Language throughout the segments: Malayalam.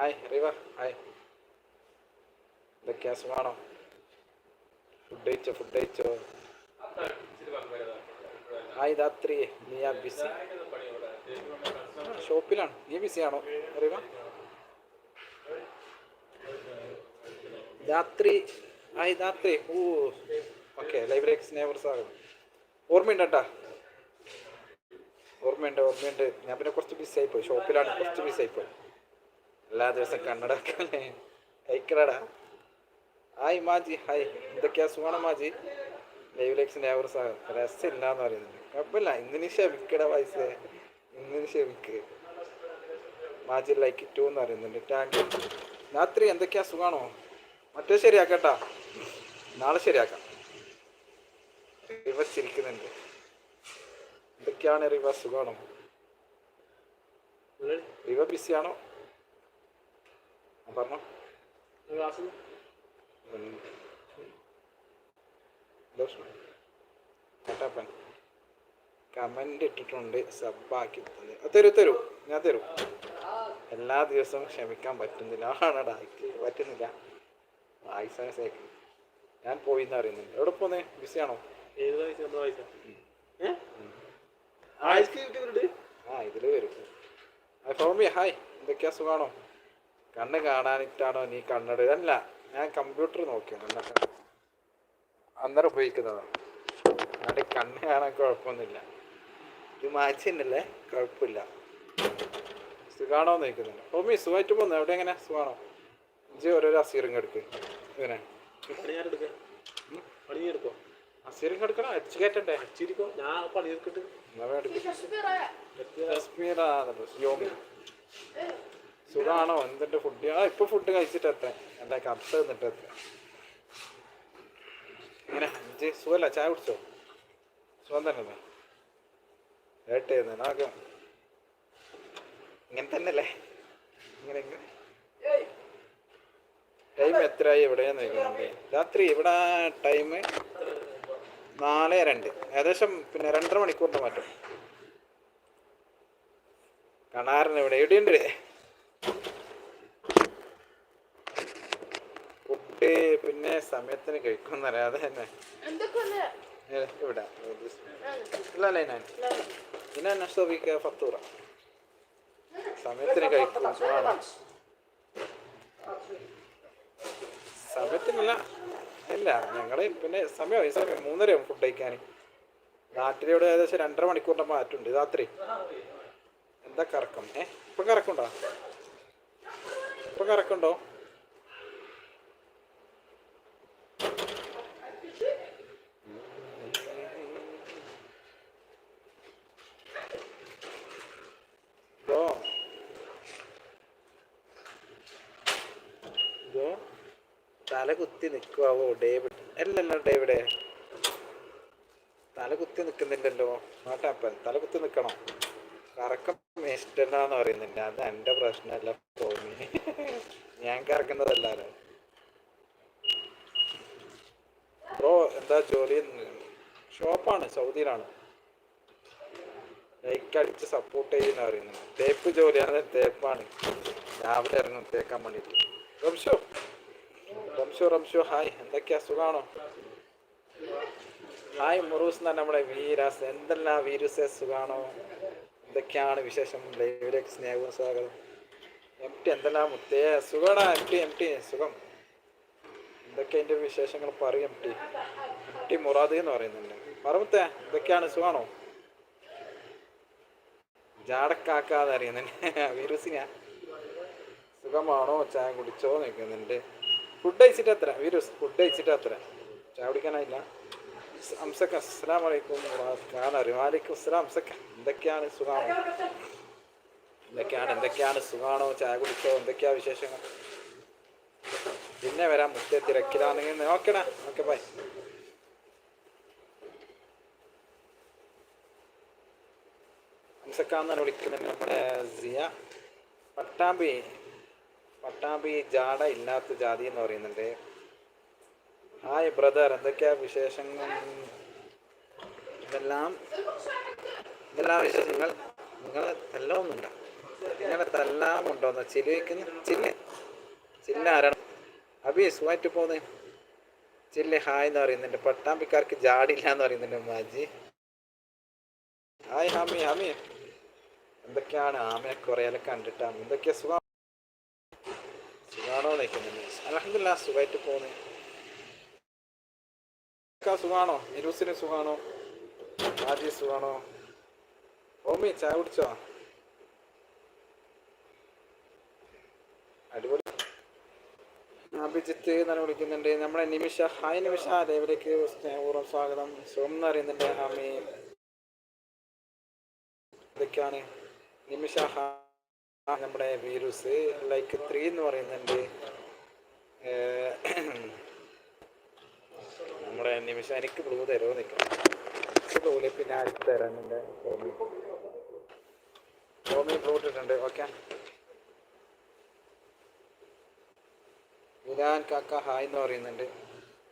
ഹായ് റിവർ ഹായ് എന്തൊക്കെയാ സുഖമാണോ ഫുഡ് കഴിച്ചോ ഫുഡ് കഴിച്ചോ? ഹായ് രാത്രി ആ ബിസി ഷോപ്പിലാണ് നീ ബിസിയാണോ റിവ രാത്രി ഹായ് രാത്രി ഓ ഓക്കെ ലൈബ്രറി സ്നേഹർ സ്വാഗതം ഓർമ്മയുണ്ട് കേട്ടാ? ഓർമ്മയുണ്ട് ഓർമ്മയുണ്ട്. ഞാൻ പിന്നെ കുറച്ച് ബിസി ആയിപ്പോയി. ഷോപ്പിലാണ് കുറച്ച് ബിസി ആയിപ്പോയി. എല്ലാ ദിവസം കണ്ണട വെക്കണേ കഴിക്കടാ ഹായ് മാജി ഹായ്. എന്തൊക്കെയാ സുഖമാണ് മാജി? ലൈവിലേക്സിന്റെ അവർ രസമില്ല എന്ന് പറയുന്നത് കുഴപ്പമില്ല. ഇന്നിന് ക്ഷമിക്കട പൈസ. ഇന്നിന് ക്ഷമിക്ക് മാജി ലൈക്ക് ടു എന്ന് പറയുന്നുണ്ട്. ടാങ്ക് രാത്രി എന്തൊക്കെയാ സുഖാണോ? മറ്റേ ശരിയാക്കട്ടാ. നാളെ ശരിയാക്കാം. റിവേഴ്സ് ഇരിക്കുന്നുണ്ട്. എന്തൊക്കെയാണ് റിവേഴ്സ് സുഖമാണോ റിവ ബിസിയാണോ പറഞ്ഞോ. ഉം. ദോഷം. കമന്റ് കമന്റ് ഇട്ടിട്ടുണ്ട് സബ്ബാക്കി തന്നെ. തരൂ തരൂ. ഞാൻ തരൂ. എല്ലാ ദിവസവും ക്ഷമിക്കാൻ പറ്റുന്നില്ല. ആണടാ പറ്റുന്നില്ല. വായിസേക്ക് ഞാൻ പോയി എന്ന് അറിയുന്നുണ്ട് എവിടെ പോന്നേ? ബിസിയാണോ ആണോ? ആ ഇതിൽ വരും. ഫോമി ഹായ്. എന്തൊക്കെയാ സുഖാണോ? കണ്ണ് കാണാനിട്ടാണോ നീ കണ്ണട അല്ല ഞാൻ കമ്പ്യൂട്ടർ നോക്കിയാണ് എന്നിട്ട് അന്നേരം ഉപയോഗിക്കുന്നതാണ് അല്ലാണ്ട് കണ്ണ് കാണാൻ കുഴപ്പമൊന്നുമില്ല. ഇത് മാച്ചിന്നല്ലേ? കുഴപ്പമില്ല. സുഖാണോ എന്ന് ചോദിക്കുന്നുണ്ട്. ഓമി സുഖമായിട്ട് പോകുന്നു എവിടെ എങ്ങനെ? സുഖാണോ? ഇഞ്ചി ഓരോരോ അസീറിങ് എടുക്ക്. ഇങ്ങനെ. അസീറിങ് എടുക്കണം? എച്ച് കയറ്റണ്ടേ? ചിരിക്കോ ഞാൻ പണി എടുക്കട്ട് സുഖാണോ? എന്തിന്റെ ഫുഡ് ആ ഇപ്പൊ ഫുഡ് കഴിച്ചിട്ട് എത്ര എന്താ കത്ത് എന്നിട്ട് എത്ര ഇങ്ങനെ അഞ്ച് സുഖല്ല? ചായ കുടിച്ചോ? സുഖം തന്നെ ഏട്ട് ഇങ്ങനെ തന്നെയല്ലേ? ഇങ്ങനെ ഇങ്ങനെ. ടൈം എത്രയായി എവിടെയാന്ന് നോക്കുന്നുണ്ട് രാത്രി ഇവിടെ ടൈം നാല് രണ്ട്. ഏകദേശം പിന്നെ രണ്ടര മണിക്കൂറിന് മാറ്റം. കണാറിന് ഇവിടെ എവിടെയുണ്ട് ഫുഡ് സമയത്തിന് കഴിക്കുന്നറിയാതെ തന്നെ. എന്തൊക്കെയുണ്ട്? ഏ, ഇവിടെ. നഷ്ടോപിക്ക ഫത്തൂറ. സമയത്തിന് കഴിക്കും. സമയത്തിനല്ല. ഇല്ല ഞങ്ങൾ പിന്നെ സമയമായി സമയം മൂന്നരയാവും ഫുഡ് കഴിക്കാൻ നാട്ടിലൂടെ ഏകദേശം രണ്ടര മണിക്കൂറിന്റെ മാറ്റുണ്ട് രാത്രി. എന്താ കറക്കം? ഏ ഇപ്പൊ കറക്കുണ്ടോ ഇപ്പൊ കറക്കുണ്ടോ ഇതോ ഇതോ തല കുത്തി നിൽക്കുവോ ഡേവിഡ് അല്ലല്ലോ ഡേവിഡ് തല കുത്തി നിൽക്കുന്നില്ലല്ലോ നോട്ടാപ്പൻ തല കുത്തി നിൽക്കണം? കറക്കം ഇഷ്ടമല്ലാന്ന് പറയുന്നില്ല. അത് എന്റെ പ്രശ്നമല്ല തോന്നി. ഞാൻ കറക്കുന്നതല്ലാരോ ബ്രോ എന്താ ജോലി? ഷോപ്പാണ് സൗദിയിലാണ്. ലൈക്ക് അടിച്ച് സപ്പോർട്ട് ചെയ്യുന്ന പറയുന്നത്. തേപ്പ് ജോലിയാണ് തേപ്പാണ്. രാവിലെ ഇറങ്ങും തേക്കാൻ വേണ്ടിയിട്ട്. റംഷോ റംഷോ ഹായ്. എന്തൊക്കെയാ? സുഖാണോ? ഹായ് മുറൂസ് എന്നാണ് നമ്മുടെ വീരാസ്. എന്തെല്ലാം വീരുസെ? സുഖാണോ? എന്തൊക്കെയാണ് വിശേഷം? ലൈവിലേക്ക് സ്നേഹവും സ്വാഗതം എം ടി എന്തെല്ലാം മുത്തേ? സുഖമാടാ എം ടി എം ടി സുഖം. എന്തൊക്കെ എന്റെ വിശേഷങ്ങൾ പറയും M T M T Murad എന്ന് പറയുന്നുണ്ട്. പറമുത്തേ എന്തൊക്കെയാണ്? സുഖാണോ? ജാടക്കാക്കാന്ന് അറിയുന്നുണ്ട് വീരൂസിനാ. സുഖമാണോ? ചായ കുടിച്ചോ? നിൽക്കുന്നുണ്ട് ഫുഡ് കഴിച്ചിട്ട് എത്ര വീരൂസ് ഫുഡ് കഴിച്ചിട്ട് എത്ര ചായ കുടിക്കാനായില്ല. അംസക്ക. അസ്സലാം വലൈക്കും കാണാറ് വാലിക്കും അസ്സലാം. അംസക്ക. എന്തൊക്കെയാണ് സുഖാണോ എന്തൊക്കെയാണ്? എന്തൊക്കെയാണ് സുഖാണോ ചായ കുടിച്ചോ? എന്തൊക്കെയാ വിശേഷങ്ങൾ? പിന്നെ വരാം. മുറ്റേ തിരക്കിലാണെങ്കിൽ നോക്കണേ. ഓക്കെ ബൈ അംസക്കാന്നാണ് വിളിക്കുന്നത്. നമ്മുടെ സിയ. പട്ടാമ്പി. പട്ടാമ്പി ജാട ഇല്ലാത്ത ജാതി എന്ന് പറയുന്നുണ്ട്. ഹായ് ബ്രദർ എന്തൊക്കെയാ വിശേഷങ്ങൾ? ഇതെല്ലാം ഇതെല്ലാം വിശേഷങ്ങൾ നിങ്ങൾ തല്ലൊന്നുണ്ടോ? നിങ്ങളെ തല്ലാം ഉണ്ടോന്ന് ചില്ലിക്കുന്ന ചില്ല്. ചില്ല ആരാണ്? അബി സുഖമായിട്ട് പോന്നെ. ചില്ല് ഹായ് എന്ന് പറയുന്നുണ്ട്. പട്ടാമ്പിക്കാർക്ക് ജാടില്ല എന്ന് പറയുന്നുണ്ട് മാജി ഹായ് ഹാമി ഹാമി. എന്തൊക്കെയാണ് ആമയെ കുറേയൊക്കെ കണ്ടിട്ടാണ് എന്തൊക്കെയാ സുഖം? നിൽക്കുന്നുണ്ട് അലഹമില്ല സുഖമായിട്ട് പോന്ന് സുഖാണോ? നിരൂസിന് സുഖാണോ? ആജി സുഖാണോ? ഓമി ചായ കുടിച്ചോ? അടിപൊളി. അഭിജിത്ത് എന്നാണ് വിളിക്കുന്നുണ്ട്. നമ്മളെ നിമിഷ ഹായ് നിമിഷ ദേവിലേക്ക് സ്നേഹപൂർവം സ്വാഗതം. സുഖം എന്ന് അറിയുന്നുണ്ട്. ഇതൊക്കെയാണ്. നിമിഷ ഹാ- നമ്മുടെ വീരൂസ് ലൈക്ക് ത്രീ എന്ന് പറയുന്നുണ്ട്. നമ്മുടെ നിമിഷ എനിക്ക് ബ്ലൂ തരുമോ നിൽക്കും പിന്നെ ആർക്ക് തരാനുണ്ട്. ഹോമി ഹോമി ബ്ലൂ ഇട്ടിട്ടുണ്ട്. ഓക്കെ വിരാൻ കാക്ക ഹായ് എന്ന് പറയുന്നുണ്ട്.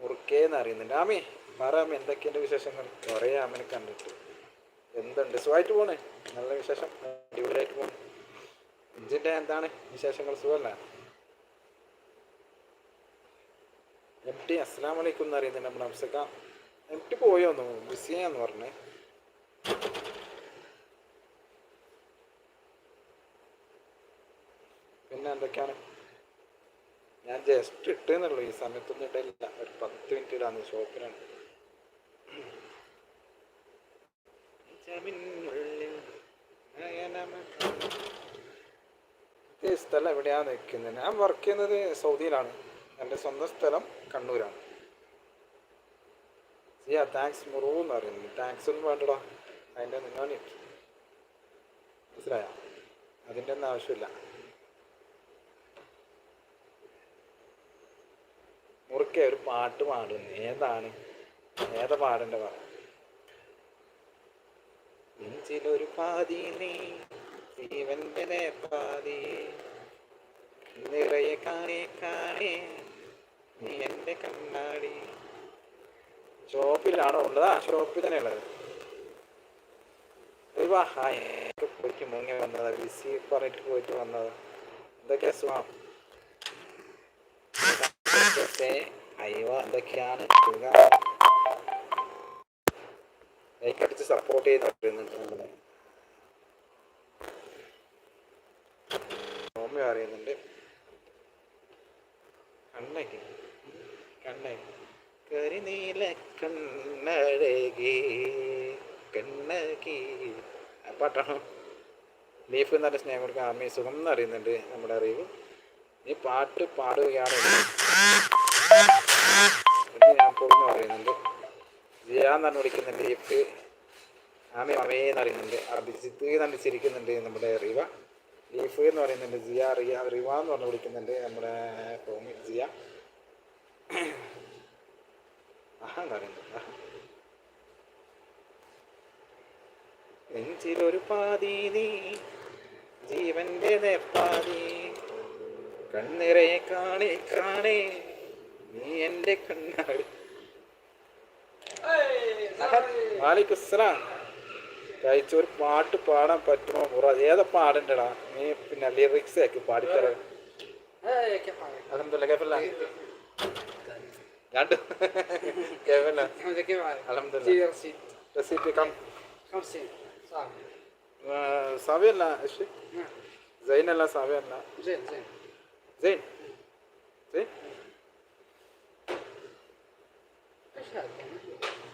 മുറുക്കേ എന്ന് അറിയുന്നുണ്ട് ആമി പറ ആമി എന്തൊക്കെയുണ്ട് വിശേഷങ്ങൾ? കുറേ ആമിനെ കണ്ടിട്ട് എന്തുണ്ട്? സുഖമായിട്ട് പോണേ. നല്ല വിശേഷം. അടിപൊളിയായിട്ട് പോണേ. ഇഞ്ചിന്റെ എന്താണ് വിശേഷങ്ങൾ? സുഖമല്ല എം ടി അസ്സാം വലൈക്കും എന്ന് അറിയുന്നുണ്ട് നമ്മുടെ അംസക്ക. എം ടി പോയോന്നു ബിസിയാന്ന് പറഞ്ഞേ. പിന്നെ എന്തൊക്കെയാണ്? ഞാൻ ജസ്റ്റ് ഇട്ടെന്നുള്ളൂ ഈ സമയത്തൊന്നും ഇടയില്ല ഒരു പത്ത് മിനിറ്റ് ഇടാന്ന് ഷോപ്പിനാണ് ജമിനുള്ളിൽ ഈ സ്ഥലം എവിടെയാണ് നിൽക്കുന്നത്? ഞാൻ വർക്ക് ചെയ്യുന്നത് സൗദിയിലാണ്. എന്റെ സ്വന്തം സ്ഥലം കണ്ണൂരാണ്. സിയാ താങ്ക്സ് മുറു എന്ന് പറയുന്നത്. താങ്ക്സ് ഒന്നും വേണ്ടടാ. അതിന്റെ നിങ്ങൾ മനസ്സിലായ? അതിന്റെ ഒന്നും ആവശ്യമില്ല. മുറുക്കെ ഒരു പാട്ട് പാടുന്നു. ഏതാണ്? ഏതാ പാടേണ്ട പറ? ഒരു പാതി നീ ജീവന്റെ പാതി. നിറയെ കാണേ കാണേ. നീ എന്റെ കണ്ണാടി. ഷോപ്പിലാണോ ഉള്ളത്? ആ ഷോപ്പിൽ തന്നെ ഉള്ളത്. ഒരു വാ പോയിട്ട് മുങ്ങി വന്നതാ. ബിസി പറഞ്ഞിട്ട് പോയിട്ട് വന്നത്. എന്തൊക്കെയാ സുഖം. ഇതൊക്കെ അയ്യോ എന്തൊക്കെയാണ് ലൈക്ക് അടിച്ച് സപ്പോർട്ട് ചെയ്ത് വരുന്നുണ്ട് നമ്മളെ. ഓമ അറിയുന്നുണ്ട്. കണ്ണകി കണ്ണകി കരിനീല കണ്ണഴകി. കണ്ണകി പാട്ടാണോ. ലീഫ് നല്ല സ്നേഹം കൊടുക്കാൻ ആമി സുഖം എന്ന് അറിയുന്നുണ്ട് നമ്മുടെ അറിവ്. നീ പാട്ട് പാടുകയാണ് എന്ന് ഞാൻ പോകുന്നു അറിയുന്നുണ്ട് ജിയാ എന്നാണ് വിളിക്കുന്നുണ്ട് ലീഫ് ആമി അമേന്ന് അറിയുന്നുണ്ട്. അഭിജിത്ത് എന്ന് ചിരിക്കുന്നുണ്ട് നമ്മുടെ റിവ. ലീഫ് എന്ന് പറയുന്നുണ്ട് ജിയ റിയ റിവ എന്ന് പറഞ്ഞ് വിളിക്കുന്നുണ്ട് നമ്മുടെ ഹോമി ജിയ. ആഹാ എന്ന് പറയുന്നുണ്ട് നെഞ്ചിലൊരു പാതി നീ ജീവന്റെ പാതി കണ്ണിറയെ കാണേ കാണേ നീ എന്റെ കണ്ണാടി. വാലിക്കുസ്സലാം. കഴിച്ച ഒരു പാട്ട് പാടാൻ പറ്റുമോ മുറ ഏതാ പാടണ്ടടാ നീ പിന്നെ ലിറിക്സ് ഒക്കെ പാടിത്തര هاي كيف حالك؟ അലഹമില്ല കേഫല്ല രണ്ട് കേഫല്ല حمزة كيف حالك؟ അലഹമില്ല تيجي رصيد recipe come 50 صح സാവിയല്ല Ashwi نعم സൈനല്ല സാവിയല്ല زين زين sign sign ايش هذا؟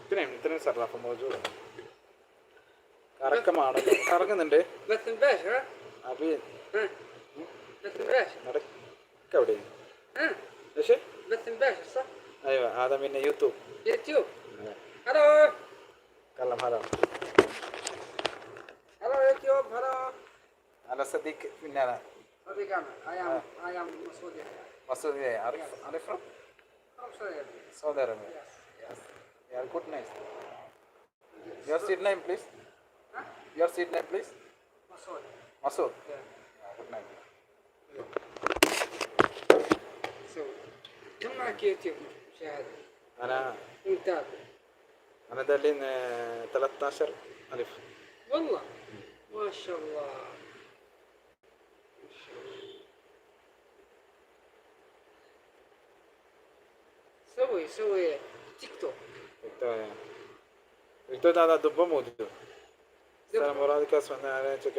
ഇത്രയും ഇത്രയും സർലാഫ് മോജൂദ് കറക്കമാണ് കറങ്ങുന്നുണ്ട് അബി. നടക്കവിടെ പക്ഷേ അയ്യോ അതാ പിന്നെ യൂട്യൂബ് യൂട്യൂബ് ഹലോ. കള്ളം hello. Hello YouTube hello. Hello Sadiq പിന്നാണ് മസൂദ്. അറിയാം Saudi Arabia good night your seat name please Your seat name, please? Masood. Masood? Yeah. Good night. So, كم معك يوتيوب شهادة؟ أنا متابع أنا دالين 13 آه، ألف والله ما شاء الله سوي سوي تيك توك تيك توك تيك توك هذا دبه موجود സ്ഥലം മുറാദിക്ക സ്വന്തം ആലോചിച്ച്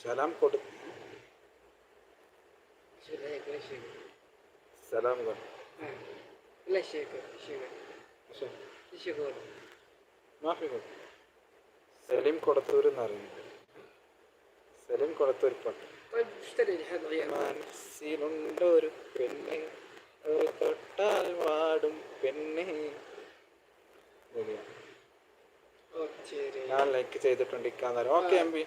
സലാം കൊടുത്തു സലാം മാഫി കൊടുത്തു സലീം കൊടത്തൂർ എന്നറിയുന്നത് സലീം കൊടത്തൂർ പാട്ട് മനസ്സിലുണ്ട് ഒരു പെണ്ണെ തൊട്ടാൽ വാടും പെണ്ണെ. ഞാൻ ലൈക്ക് ചെയ്തിട്ടുണ്ട് ഇക്കാന്നേരം ഓക്കെ. എം പി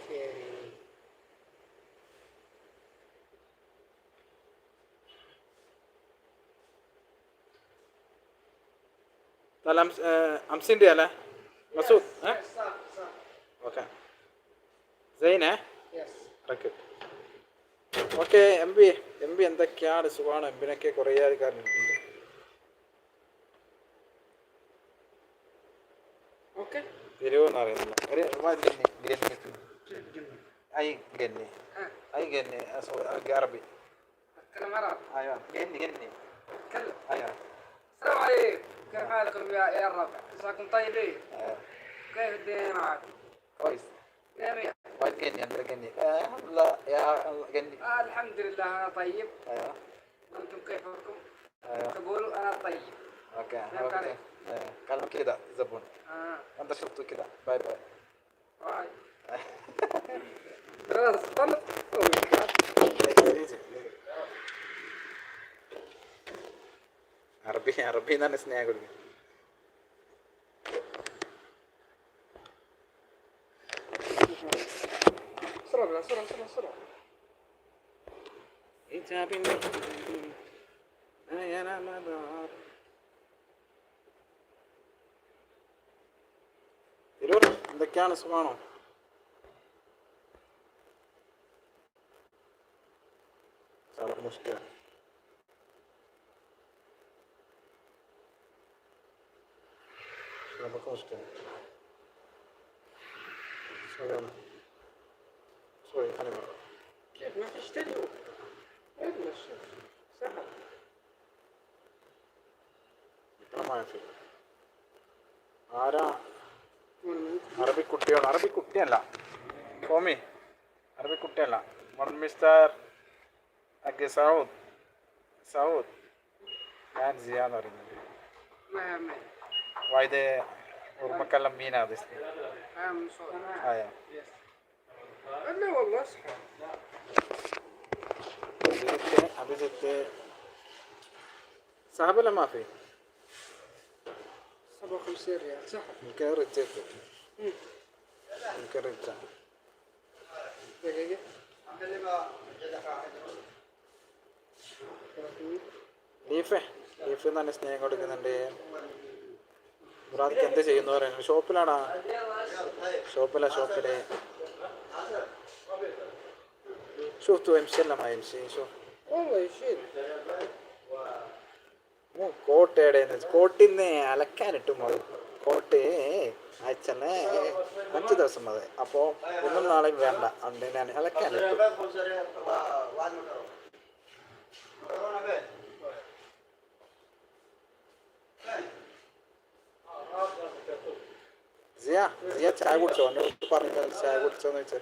അംസിന്റെ അല്ലേ? മസൂദ് ഓക്കെ സൈനേ? റക്കറ്റ് okay M P M P എന്തൊക്കെയാണ് സുഖമാണ് എം പിനൊക്കെ കുറേ ആൾക്കാരുണ്ട്. الأرض ما ادري قريب اي قلني اي قلني أسوي عربي اتكلم عربي أيوه قلني قلني اتكلم أيوه السلام عليكم كيف حالكم يا يا الربع؟ مساكم طيبين؟ كيف الدنيا معكم؟ كويس جميل وايد قلني انت قلني الحمد لله يا قلني الحمد لله أنا طيب أيوه أنتم كيفكم؟ أيوه تقولوا أنا طيب أوكي Eh, kalau kita zabun. Anda shoptu kita. Bye bye. Terus tanda Arabi, Arabi nana sini aku. Lagi. Surah, surah, എന്തൊക്കെയാണ് സുഖമാണോ സാർക്ക് മുഷ്കിൽ നമുക്ക് മുഷ്കിൽ سلام سوري أنا مرة كيف ما تشتري ابن الشيخ سهل ما في ആരാ അറബിക്കുട്ടിയാണ് അറബിക്കുട്ടിയല്ല സ്വാമി അറബിക്കുട്ടിയല്ല വൺ മിസ്റ്റർ അക്കെ സൗദ് സൗദ് ഞാൻ ജിയാന്ന് പറയുന്നത് വൈദ ഉർമക്കെല്ലാം മീനാണ് ആയാ لا والله صحيح ابي زدت صاحب ولا ما في؟ 57 ريال صح الكاري تيكو الكاري بتاعه دقيقة ബീഫ് ബീഫ് നല്ല സ്നേഹം കൊടുക്കുന്നുണ്ട് മുറാദിക്ക് എന്ത് ചെയ്യുന്നു പറയുന്നത് ഷോപ്പിലാണോ ഷോപ്പിലാ ഷോപ്പിൽ شفتوا امشي لما يمشي شوف والله يشيل കോട്ടയുടെ കോട്ടിന്ന് അലക്കാനിട്ട് മതി കോട്ട് അച്ഛനെ അഞ്ച് ദിവസം മതി. അപ്പോൾ ഒന്നും നാളെയും വേണ്ട. അതുകൊണ്ട് ഞാൻ അലക്കാനിട്ടു. സിയ സിയ ചായ കുടിച്ചോ? എന്നോട് പറഞ്ഞു ചായ കുടിച്ചോന്ന് വെച്ചാൽ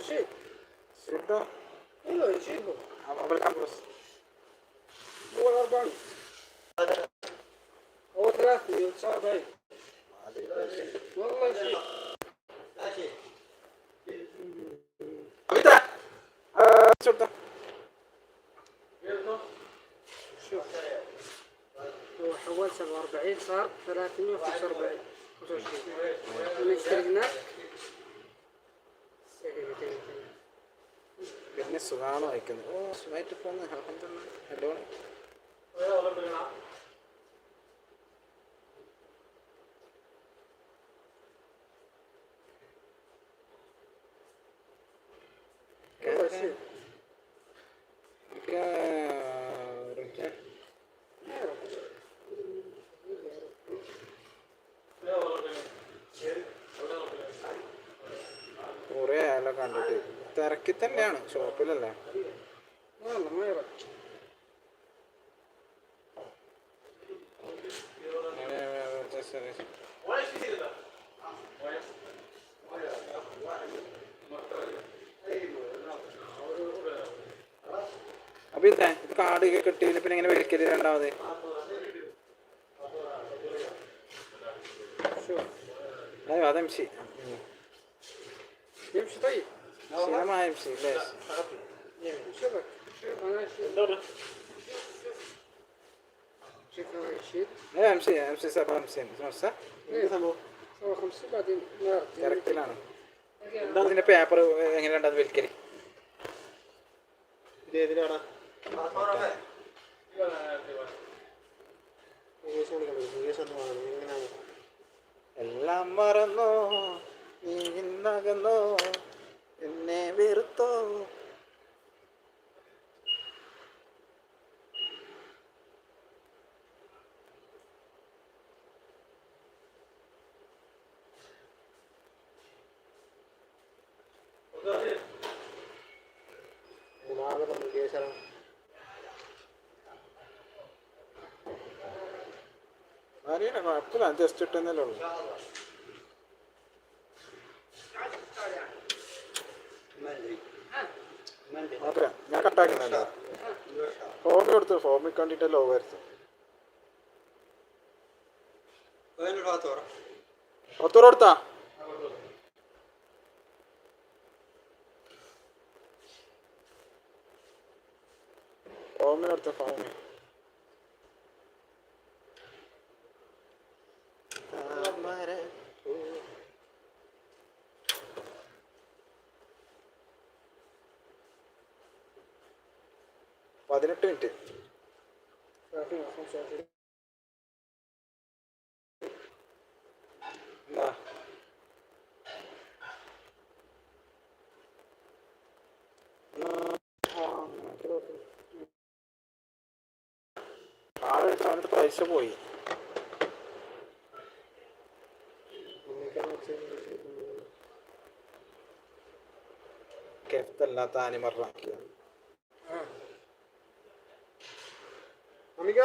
يجيب سده أيوه يجيبه بالحق بس. هو الاربعين هو ثلاثة. يتصاب باين والله يجيب أبيتا آه شوف ده شوف هو حول 47 صار 345 25 من اشتريناه പിന്നെ സുഖമാണോ വയ്ക്കുന്നത് ഓ സുഖമായിട്ട് പോന്ന്. അൽഹംദുലില്ലാ. കണ്ടിട്ട്. തിരക്കി തന്നെയാണ്. ഷോപ്പിലല്ലേ. അപ്പൊ ഇതാ കാർഡ് കിട്ടിയില്ല പിന്നെ ഇങ്ങനെ വിളിക്കൽ രണ്ടാമത് അതെ അതെ ശരി يمشي يمشي طيب لا ما يمشي ليش؟ شوفك شوف انا شوف എന്താണ് شوف انا يشيل لا يمشي يمشي 57 نص إيه. سوى 50 بعدين ما തിരക്കിലാണ് ഇതിന്റെ പേപ്പർ എങ്ങനെ ഉണ്ടാകും വിൽക്കല് ഇത് ഏതിനാണ് എങ്ങനെയാണ് എല്ലാം മറന്നോ നീ ഇന്നകന്നോ? എന്നെ വെറുത്തോ? മൂന്നാമത് കമ്മ്യൂണിക്കേഷൻ അറിയില്ല കുഴപ്പമില്ല ജസ്റ്റ് ഇട്ടെന്നല്ലേ ഉള്ളൂ അതെ ഞാൻ കട്ടാക്കുന്നല്ലോ ഫോം കൊടുത്തു ഫോമിൽ കണ്ടിട്ടല്ലോ വരുത്തു പത്തൂറ് കൊടുത്താ? ഫോമിനെടുത്ത ഫോമിൽ പതിനെട്ട് മിനിറ്റ് 35 എന്താ വന്നിട്ട് പൈസ പോയി. കെഫ്തല്ലാത്ത ആനിമറാക്കിയ അമിക